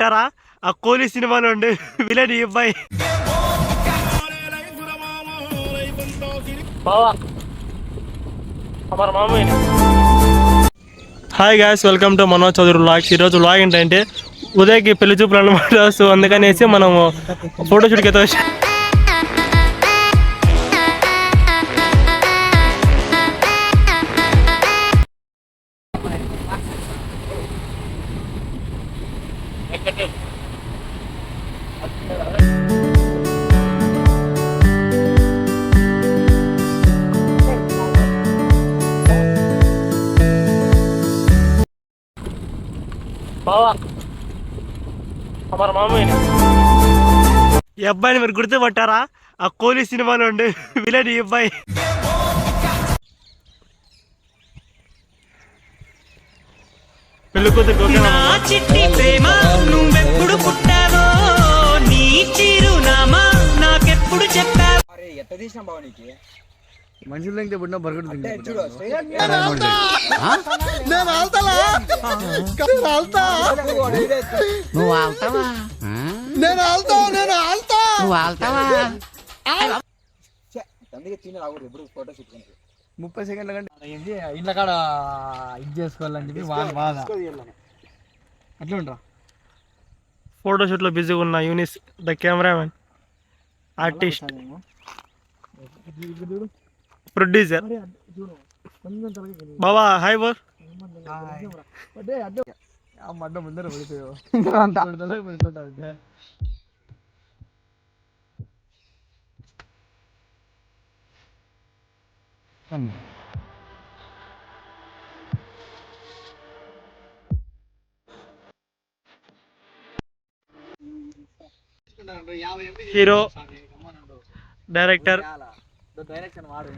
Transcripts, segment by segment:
పట్టారా ఆ కోహ్లీ సినిమాలో ఉండే విలన్ ఈ అబ్బాయి hi guys welcome to Manoj Chaudhary vlogs ఈరోజు లాగ్ ఏంటంటే ఉదయ్కి పెళ్ళి చూపులు అనమాట. సో అందుకనేసి మనం ఫోటోషూట్కి అయితే వచ్చి. బావా. అమర మామయ్య ఈ అబ్బాయిని మీరు గుర్తుపట్టారా? ఆ కోహ్లీ సినిమాలో ఉండే విలన్ ఈ అబ్బాయి. పెళ్ళి కూతురు నా చిట్టి ప్రేమ నువ్వెప్పుడు పుట్టావో నీ చిరునామా నాకెప్పుడు చెప్పావు. అరే ఎట్ట తీసిన బావ నీకు? మనుషులు తింటే పుట్టిన నువ్వు ఆల్తావా? నేను ఆల్తా నేను ఆల్తా. నువ్వు ఆల్తావా? షూట్ ముప్పై సెకండ్ల కంటే ఇంట్లో కాడ ఇది చేసుకోవాలని చెప్పి వాళ్ళ బాధ. అట్లా ఉంటా ఫోటోషూట్లో బిజీగా ఉన్న Younis the cameraman artist producer Baba hi bore అడ్డే అడ్డే మడ్డ ముందర పడిపోయావు హీరో డైరెక్టర్ Direction వాడు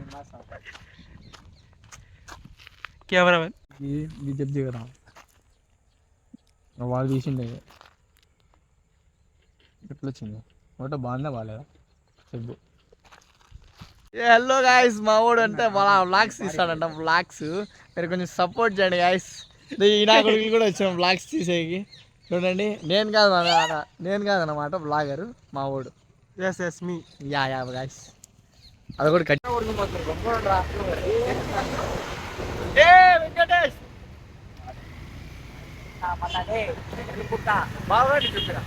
కెమెరామెన్ ఇది చెప్తే కదా. వాళ్ళు తీసిండే. ఎట్లా వచ్చింది ఒకట బాగుందా? బాగాలేదా చెప్పు. హలో గాయస్ మా వాడు అంటే మన వ్లాగ్స్ తీస్తాడంట వ్లాగ్స్ మీరు కొంచెం సపోర్ట్ చేయండి గాయస్ నా కొడుకు కూడా వచ్చాం వ్లాగ్స్ తీసేకి. చూడండి నేను కాదు నేను కాదు అన్నమాట బ్లాగర్ మా వాడు ఎస్ ఎస్ మీ యా యా గాయస్ అది కూడా కట్ వెంకటేష్ బాగా చెప్పిన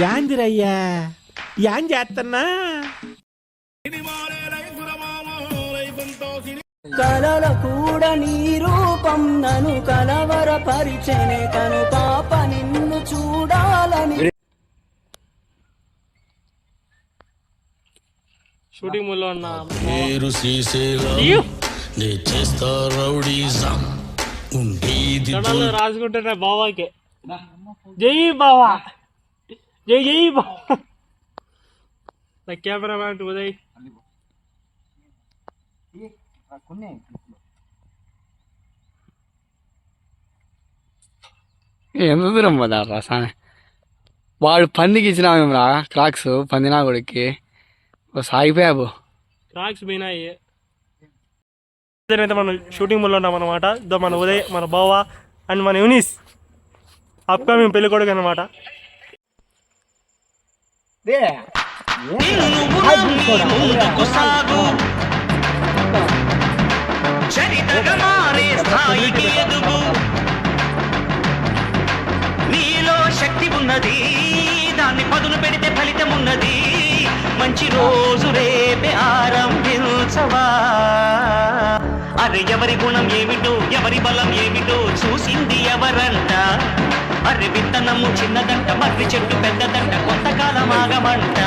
యాందిరయ్యా యాన్ చేస్తున్నా కలల కూడా నీ రూపం నన్ను కలవర పరిచనే కను పాప నిన్ను చూడాలని. షూటింగ్ మూల్లో ఉన్న పేరు శ్రీశైలం. నే చేస్తా రౌడీజం. ఉండేది రాసుకుంటున్నా బావాకి జై బావా! జై జై బావా! The cameraman Uday. ఎంత దూరం పోదా సామె? వాడు పందికి ఇచ్చినా మేము రా క్రాక్స్ పందినా కొడుక్కి. ఓ సాగిపోయాబు క్రాక్స్ పోయినాయి. అయితే మనం షూటింగ్ మూల్లో ఉన్నాం అనమాట ఇదో మన ఉదయ్ మన బావ అండ్ మన యూనిస్. అప్కమింగ్ పెళ్ళి కొడుకు అనమాట దాన్ని పదును పెడితే ఫలితం ఉన్నది. మంచి రోజు రేపే ఆరంభించవా? అరే ఎవరి గుణం ఏమిటో ఎవరి బలం ఏమిటో చూసింది ఎవరంట? అరే విత్తనము చిన్నదంట మర్రి చెట్టు పెద్దదంట కొంతకాలం ఆగమంట.